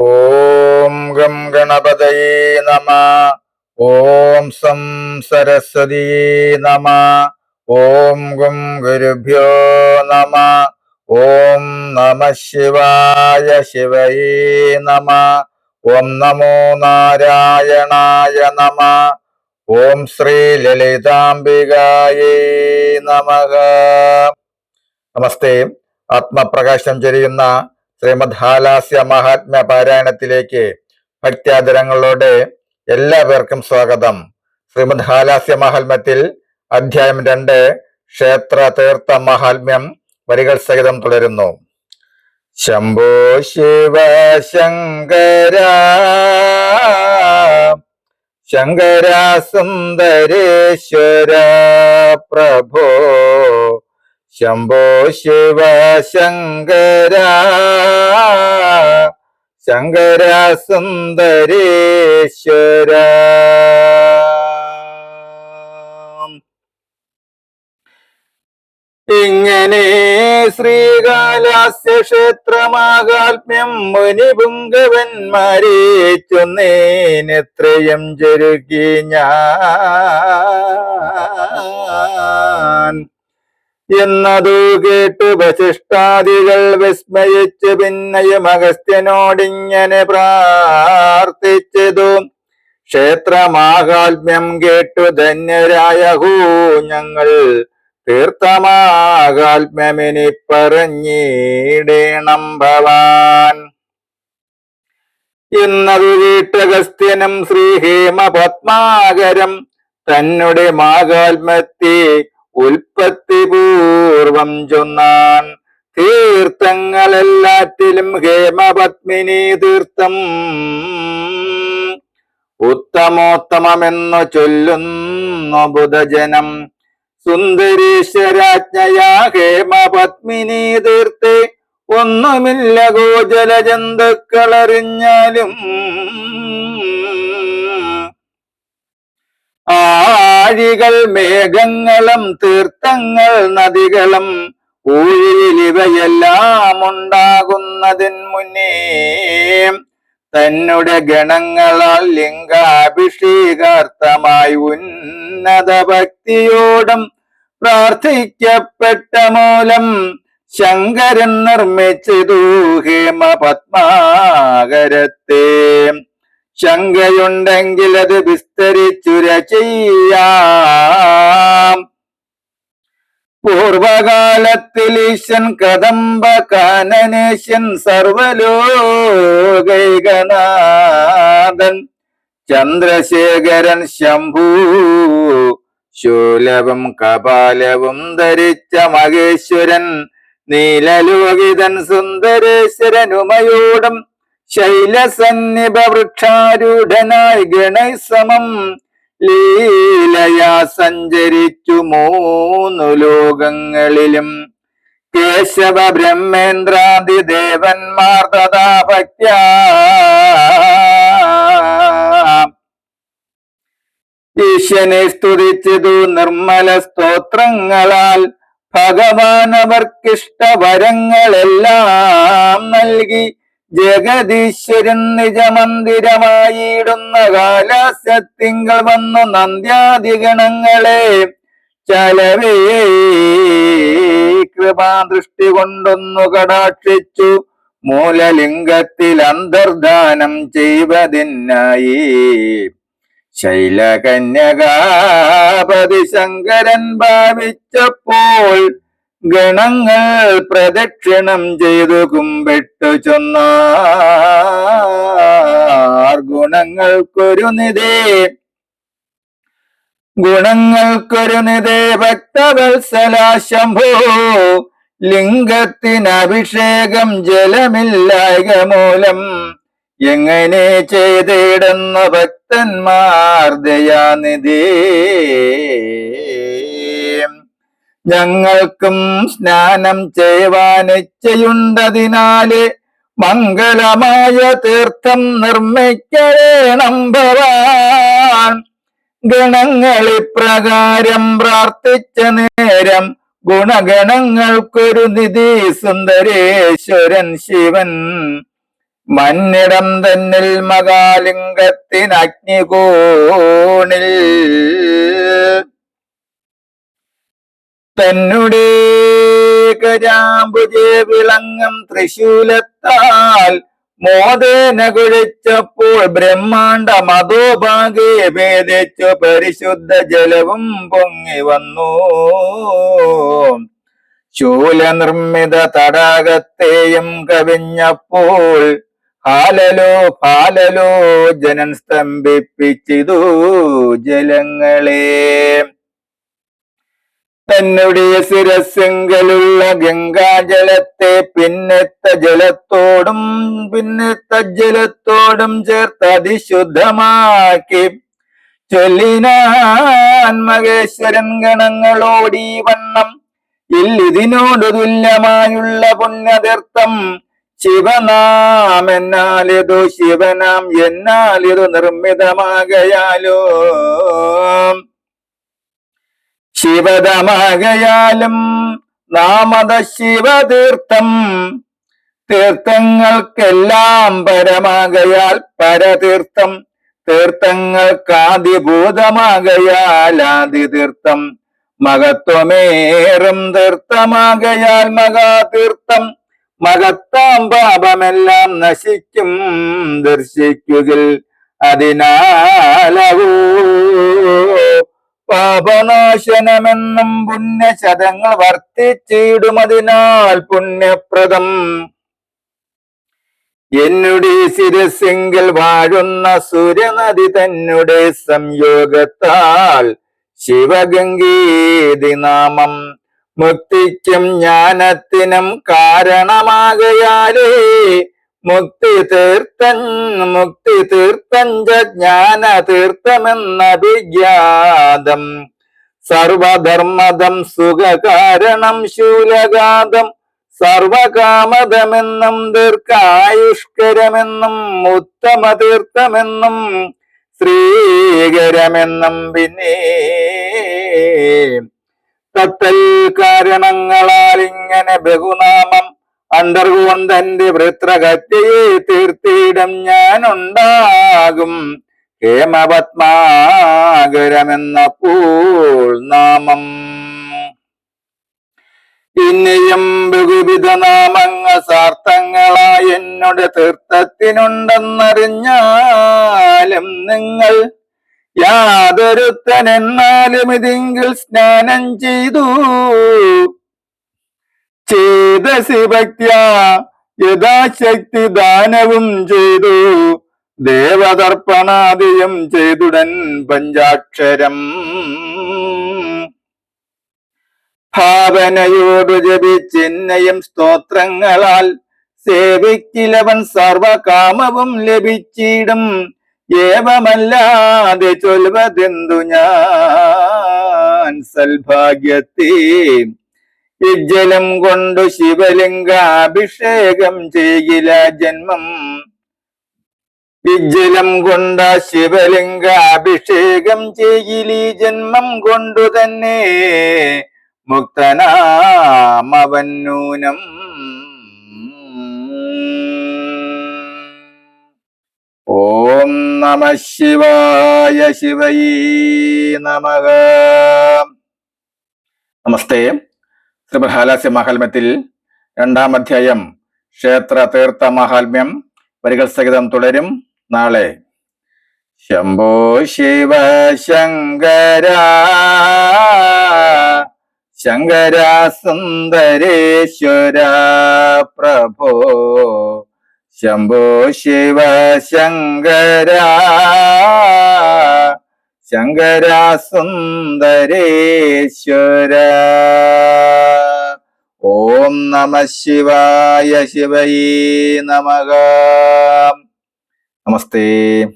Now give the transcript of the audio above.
ഓം gum ഗണപതയേ നമ. ഓം some സരസ്വതിയേ നമ. ഓം ഗും ഗുരുഭ്യോ നമ. ഓം നമ ശിവായ ശിവയേ നമ. ഓം നമോ നാരായണായ നമ. ഓം ശ്രീ ലളിതാംബികായേ നമ. നമസ്തേ. ആത്മപ്രകാശം ചൊരിയുന്ന ശ്രീമദ് ഹാലാസ്യ മഹാത്മ്യ പാരായണത്തിലേക്ക് ഭക്ത്യാദരങ്ങളോടെ എല്ലാവർക്കും സ്വാഗതം. ശ്രീമദ് ഹാലാസ്യ മഹാത്മ്യത്തിൽ അധ്യായം രണ്ട് ക്ഷേത്ര തീർത്ഥ മഹാത്മ്യം വരികൾ സഹിതം തുടരുന്നു. ശംഭോ ശിവ ശങ്കര ശങ്കര സുന്ദരേശ്വര പ്രഭോ. ശംഭോ ശിവ ശങ്കര ശങ്കര സുന്ദരേശ്വര. ഇങ്ങനെ ശ്രീകാലാസ്യ ക്ഷേത്രമാകാത്മ്യം മുനിപുങ്കവന്മാരെ ചൊന്നേനെത്രയും ചുരുക്കി ഞാൻ. എന്നതു കേട്ടു വശിഷ്ടാദികൾ വിസ്മയിച്ച് പിന്നെയും അഗസ്ത്യനോടിങ്ങനെ പ്രാർത്ഥിച്ചതു. ക്ഷേത്രമാഹാത്മ്യം കേട്ടു ധന്യരായ ഹൂ ഞങ്ങൾ തീർത്ഥമാകാത്മ്യമിനി പറഞ്ഞിടേണം ഭവാൻ. എന്നതു വീട്ടഗസ്ത്യനും ശ്രീഹേമ പത്മാകരം തന്നുടെ മാകാത്മ്യത്തെ ഉൽപ്പത്തി പൂർവം ചൊന്നാൻ തീർത്ഥങ്ങളെല്ലാത്തിലും ഹേമപത്മിനി തീർത്ഥം. ഉത്തമോത്തമെന്നു ചൊല്ലുന്നു ബുധജനം. സുന്ദരീശ്വരാജ്ഞയാ ഹേമപത്മിനി തീർത്തെ ഒന്നുമില്ല ഗോചല ജന്തുക്കളറിഞ്ഞാലും ആഴികൾ മേഘങ്ങളും തീർത്ഥങ്ങൾ നദികളും ഊഴിയിൽ ഇവയെല്ലാം ഉണ്ടാകുന്നതിന് മുന്നേ തന്നെ ഗണങ്ങളാൽ ലിംഗാഭിഷേകാർത്ഥമായി ഉന്നത ഭക്തിയോടും പ്രാർത്ഥിക്കപ്പെട്ട മൂലം ശങ്കരൻ നിർമ്മിച്ചതു ഹേമ പത്മാകരത്തെ ശങ്കയുണ്ടെങ്കിൽ അത് വിസ്തരിച്ചുര ചെയ്യാം പൂർവകാലത്തിൽ ഈശൻ കദംബ കാനനേശൻ സർവലോകൈകനാഥൻ. ചന്ദ്രശേഖരൻ ശംഭൂ ശൂലവും കപാലവും ധരിച്ച മഹേശ്വരൻ നീലലോകിതൻ സുന്ദരേശ്വരൻ ഉമയോടും ശൈലസന്നിഭ വൃക്ഷാരൂഢനായി ഗണൈസമം ലീലയാ സഞ്ചരിച്ചു മൂന്നു ലോകങ്ങളിലും. കേശവ ബ്രഹ്മേന്ദ്രാദി ദേവന്മാർ തഥാ ഭക്യാ ഈശ്വനെ സ്തുതിച്ചതു നിർമ്മല സ്തോത്രങ്ങളാൽ ഭഗവാൻ അവർക്കിഷ്ടവരങ്ങളെല്ലാം നൽകി ജഗദീശ്വരൻ നിജമന്ദിരമായിടുന്ന കാലാസ്യത്തിങ്കൾ വന്നു നന്ദ്യാദിഗണങ്ങളെ. ചലവേ കൃപാദൃഷ്ടി കൊണ്ടൊന്നു കടാക്ഷിച്ചു. മൂലലിംഗത്തിൽ അന്തർദാനം ചെയ്വതിനായി. ശൈലകന്യകാപതി ശങ്കരൻ ഭാവിച്ചപ്പോൾ ഗണങ്ങൾ പ്രദക്ഷിണം ചെയ്തു കുമ്പിട്ടു ചൊന്നാർ ഗുണങ്ങൾക്കൊരു നിധേ. ഗുണങ്ങൾക്കൊരു നിധേ ഭക്തവത്സല ശംഭോ. ലിംഗത്തിന് അഭിഷേകം ജലമില്ലായക മൂലം എങ്ങനെ ചെയ്തിടുന്ന ഭക്തന്മാർ ദയാനിധി. ഞങ്ങൾക്കും സ്നാനം ചെയ്യുവാനിച്ചയുണ്ടതിനാല് മംഗളമായ തീർത്ഥം നിർമ്മിക്കണം ഭവാൻ. ഗണങ്ങളിപ്രകാരം പ്രാർത്ഥിച്ച നേരം ഗുണഗണങ്ങൾക്കൊരു നിധി സുന്ദരേശ്വരൻ ശിവൻ. മന്നിടം തന്നിൽ മകാലിംഗത്തിനഗ്നികോണിൽ തന്നുടേ കരാമ്പുജേ വിളങ്ങം തൃശൂലത്താൽ മോദേന കുഴിച്ചപ്പോൾ ബ്രഹ്മാണ്ട മധോഭാഗേ ഭേദിച്ചു പരിശുദ്ധ ജലവും പൊങ്ങി വന്നു. ശൂലനിർമ്മിത തടാകത്തെയും കവിഞ്ഞപ്പോൾ ഹാലലോ ഫാലലോ ജനൻ സ്തംഭിപ്പിച്ചിതു ജലങ്ങളെ. തന്നെ ശിരസിങ്കലുള്ള ഗംഗാജലത്തെ പിന്നത്ത ജലത്തോടും പിന്നത്ത ജലത്തോടും ചേർത്ത് അതിശുദ്ധമാക്കി. ചൊല്ലിനാൻ മഹേശ്വരൻ ഗണങ്ങളോടീ വണ്ണം. ഇല്ലിതിനോട് തുല്യമായുള്ള പുണ്യതീർത്ഥം. ശിവനാം എന്നാലിതു ശിവനാം എന്നാലിതു നിർമ്മിതമാകയാലോ. ശിവതമാകയാലും നാമത ശിവതീർത്ഥം തീർത്ഥങ്ങൾക്കെല്ലാം പരമാകയാൽ പരതീർത്ഥം. തീർത്ഥങ്ങൾക്കാദിഭൂതമാകയാൽ ആദിതീർത്ഥം. മഹത്വമേറും തീർത്ഥമാകയാൽ മഹാതീർത്ഥം. മകത്താം പാപമെല്ലാം നശിക്കും ദർശിക്കുകിൽ. അതിനാലവൂ പാപനാശനമെന്നും പുണ്യശതങ്ങൾ വർത്തിച്ചിടുമതിനാൽ പുണ്യപ്രദം. എന്നുടെ ശിരസിങ്കിൽ വാഴുന്ന സൂര്യനദി തന്നെ സംയോഗത്താൽ ശിവഗംഗീതി നാമം മുക്തിക്കും ജ്ഞാനത്തിനും കാരണമാകയാലേ മുക്തി തീർത്ഥൻ മുക്തി തീർത്ഥഞ്ച ജ്ഞാന തീർത്ഥമെന്ന സർവധർമ്മതം സുഖകാരണം ശൂലഗാതം. സർവകാമതമെന്നും ദീർഘായുഷ്കരമെന്നും ഉത്തമ തീർത്ഥമെന്നും ശ്രീകരമെന്നും പിന്നെ തത്തൽ കാരണങ്ങളാൽ ഇങ്ങനെ ബഹുനാമം അന്തർകൊണ്ടെന്റെ വൃത്രകത്യയെ തീർത്തിയിടം ഞാനുണ്ടാകും. ഹേമപത്മാകരമെന്ന പൂൾ നാമം. ഇനിയും ബഹുവിധ നാമങ്ങൾ സാർത്ഥങ്ങളായി എന്നോട് തീർത്ഥത്തിനുണ്ടെന്നറിഞ്ഞാലും നിങ്ങൾ യാതൊരുത്തൻ എന്നാലും ഇതിങ്കിൽ സ്നാനം ചെയ്തു. ചേതസി ഭക്യ യഥാശക്തി ദാനവും ചെയ്തു. ദേവതർപ്പണാദിയും ചെയ്തുടൻ പഞ്ചാക്ഷരം. ഭാവനയോടു ജപിച്ചിന്നയും സ്തോത്രങ്ങളാൽ സേവിക്കിലവൻ സർവകാമവും ലഭിച്ചിടും. ഏവമല്ലാതെ ചൊൽവതെന്തു ഞാൻ സൽഭാഗ്യത്തെ ഇജ്ജലം കൊണ്ടു ശിവലിംഗാഭിഷേകം ചെയ്യില ജന്മം. ഇജ്ജലം കൊണ്ട ശിവലിംഗാഭിഷേകം ചെയ്യിലി ജന്മം കൊണ്ടു തന്നെ മുക്തനാമവന്നൂനം ഓം നമ ശിവായ ശിവൈ നമ. നമസ്തേ. ശ്രീബഹാലാസ്യ മഹാത്മ്യത്തിൽ രണ്ടാം അധ്യായം ക്ഷേത്ര തീർത്ഥ മഹാത്മ്യം വരികൾ സഹിതം തുടരും നാളെ. ശംഭോ ശിവ ശങ്കര ശങ്കര സുന്ദരേശ്വര പ്രഭോ. ശംഭോ ശിവ ശങ്കര ശങ്കര സുന്ദരേശ്വര ഓം നമ ശിവായ ശിവയേ നമഃ. നമസ്തേ.